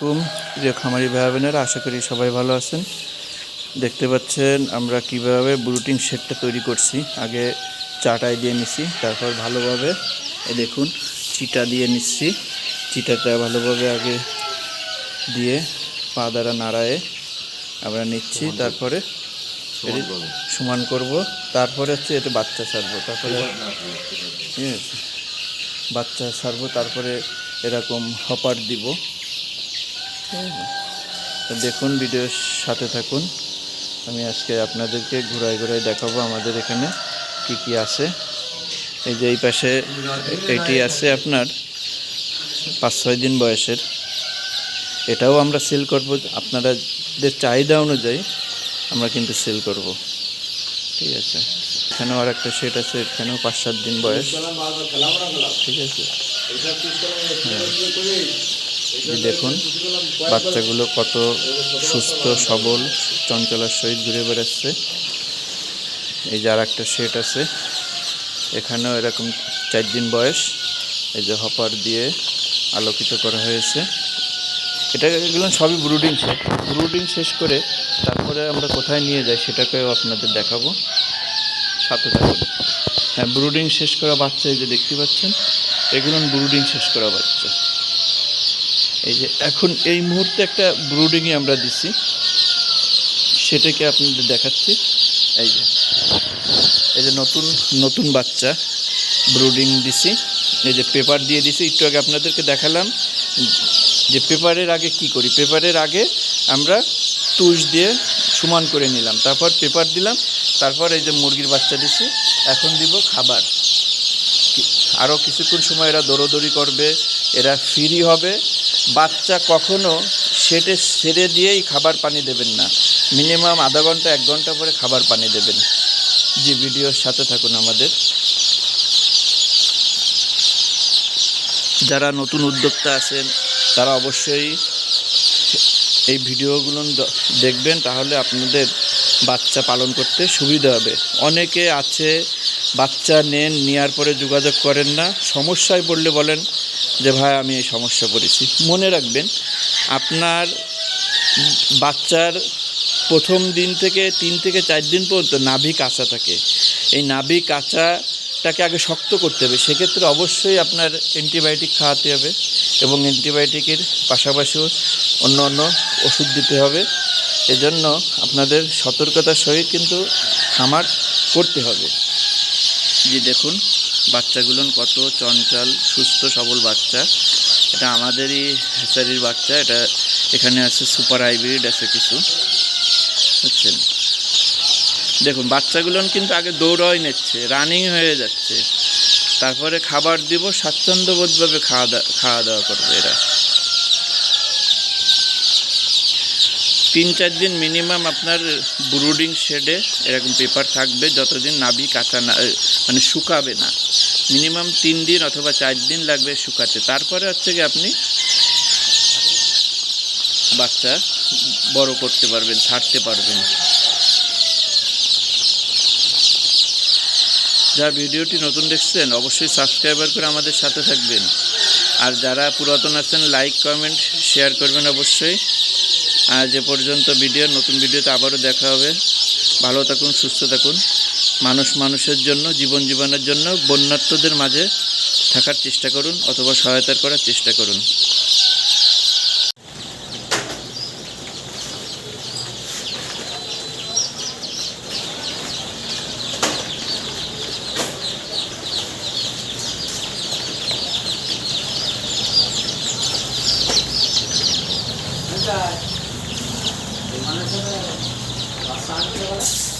আলাইকুম। প্রিয় খামারি ভাই বোনেরা আশা করি সবাই ভালো আছেন। দেখতে পাচ্ছেন আমরা কীভাবে ব্রুটিং শেডটা তৈরি করছি। আগে চাটাই দিয়ে নিছি তারপর ভালোভাবে এ দেখুন চিটা দিয়ে নিচ্ছি। চিটাটা ভালোভাবে আগে দিয়ে পা দ্বারা নাড়ায়ে আমরা নিচ্ছি তারপরে এটি সমান করব। তারপরে হচ্ছে এটা বাচ্চা ছাড়বো। তারপরে ঠিক আছে। বাচ্চা ছাড়বো তারপরে এরকম হপার দিব। দেখুন, ভিডিওর সাথে থাকুন। আমি আজকে আপনাদেরকে ঘুরাই ঘুরাই দেখাবো আমাদের এখানে কি কি আছে। এই যে এই পাশে এটি আছে আপনার পাঁচ ছয় দিন বয়সের। এটাও আমরা সেল করব। আপনাদের চাহিদা অনুযায়ী আমরা কিন্তু সেল করব। ঠিক আছে? এখানেও আর একটা সেট আছে, এখানেও পাঁচ সাত দিন বয়স। ঠিক আছে? এই দেখুন, বাচ্চাগুলো কত সুস্থ, সবল, চঞ্চলার সহিত ঘুরে বেড়াচ্ছে। এই যে আর একটা আছে। এখানেও এরকম চার দিন বয়স। এই যে হপার দিয়ে আলোকিত করা হয়েছে। এটা এগুলো সবই ব্রুডিং শেষ ব্রুডিং শেষ করে তারপরে আমরা কোথায় নিয়ে যাই সেটাকেও আপনাদের দেখাবো। সাথে থাকুন। হ্যাঁ ব্রুডিং শেষ করা বাচ্চা এই যে দেখতে পাচ্ছেন, এগুলো ব্রুডিং শেষ করা বাচ্চা। এই যে এখন এই মুহূর্তে একটা ব্রুডিংয়ে আমরা দিছি। সেটাকে আপনাদের দেখাচ্ছি। এই যে এই যে নতুন নতুন বাচ্চা ব্রুডিং দিছি। এই যে পেপার দিয়ে দিছি। একটু আগে আপনাদেরকে দেখালাম যে পেপারের আগে কি করি। পেপারের আগে আমরা তুষ দিয়ে সমান করে নিলাম। তারপর পেপার দিলাম। তারপর এই যে মুরগির বাচ্চা দিছি। এখন দিব খাবার। আরও কিছুক্ষণ সময় এরা দৌড়োদৌড়ি করবে, এরা ফ্রি হবে। বাচ্চা কখনো সেটে ছেড়ে দিয়েই খাবার পানি দেবেন না। মিনিমাম আধা ঘণ্টা, এক ঘণ্টা পরে খাবার পানি দেবেন। জি, ভিডিওর সাথে থাকুন আমাদের। যারা নতুন উদ্যোক্তা আছেন, তারা অবশ্যই এই ভিডিওগুলো দেখবেন, তাহলে আপনাদের বাচ্চা পালন করতে সুবিধা হবে। অনেকে আছে বাচ্চা নেন নেওয়ার পরে যোগাযোগ করেন না। সমস্যায় পড়লে বলেন যে, ভাই, আমি এই সমস্যা পড়েছি। মনে রাখবেন, আপনার বাচ্চার প্রথম দিন থেকে তিন থেকে চার দিন পর্যন্ত নাভি কাঁচা থাকে। এই নাভি কাঁচাটাকে আগে শক্ত করতে হবে। সেক্ষেত্রে অবশ্যই আপনার অ্যান্টিবায়োটিক খাওয়াতে হবে এবং অ্যান্টিবায়োটিকের পাশাপাশিও অন্য অন্য ওষুধ দিতে হবে। এজন্য আপনাদের সতর্কতার সহিত কিন্তু খামার করতে হবে। জি দেখুন, বাচ্চাগুলো কত চঞ্চল, সুস্থ, সবল বাচ্চা। এটা আমাদেরই হ্যাচারির বাচ্চা, এটা এখানে আছে সুপার হাইব্রিড আছে কিছু বুঝছেন? দেখুন, বাচ্চাগুলো কিন্তু আগে দৌড়াই নিচ্ছে, রানিং হয়ে যাচ্ছে। তারপরে খাবার দিব, স্বাচ্ছন্দ্যবোধভাবে খাওয়া দাওয়া খাওয়া দাওয়া করবে এরা। তিন চার দিন মিনিমাম আপনার ব্রুডিং শেডে এরকম পেপার থাকবে, যতদিন নাভি কাঁচা না মানে শুকাবে না। মিনিমাম তিন দিন অথবা চার দিন লাগবে শুকাতে। তারপরে হচ্ছে কি আপনি বাচ্চা বড় করতে পারবেন, ছাড়তে পারবেন। যারা ভিডিওটি নতুন দেখছেন, অবশ্যই সাবস্ক্রাইবার করে আমাদের সাথে থাকবেন। আর যারা পুরাতন আছেন লাইক কমেন্ট শেয়ার করবেন অবশ্যই। আর যে পর্যন্ত ভিডিও, নতুন ভিডিওতে আবারও দেখা হবে। ভালো থাকুন, সুস্থ থাকুন। মানুষ মানুষের জন্য, জীবন জীবনের জন্য বন্যার্থদের মাঝে থাকার চেষ্টা করুন অথবা সহায়তা করার চেষ্টা করুন। Bentar. 完了，现在搞山鸡了。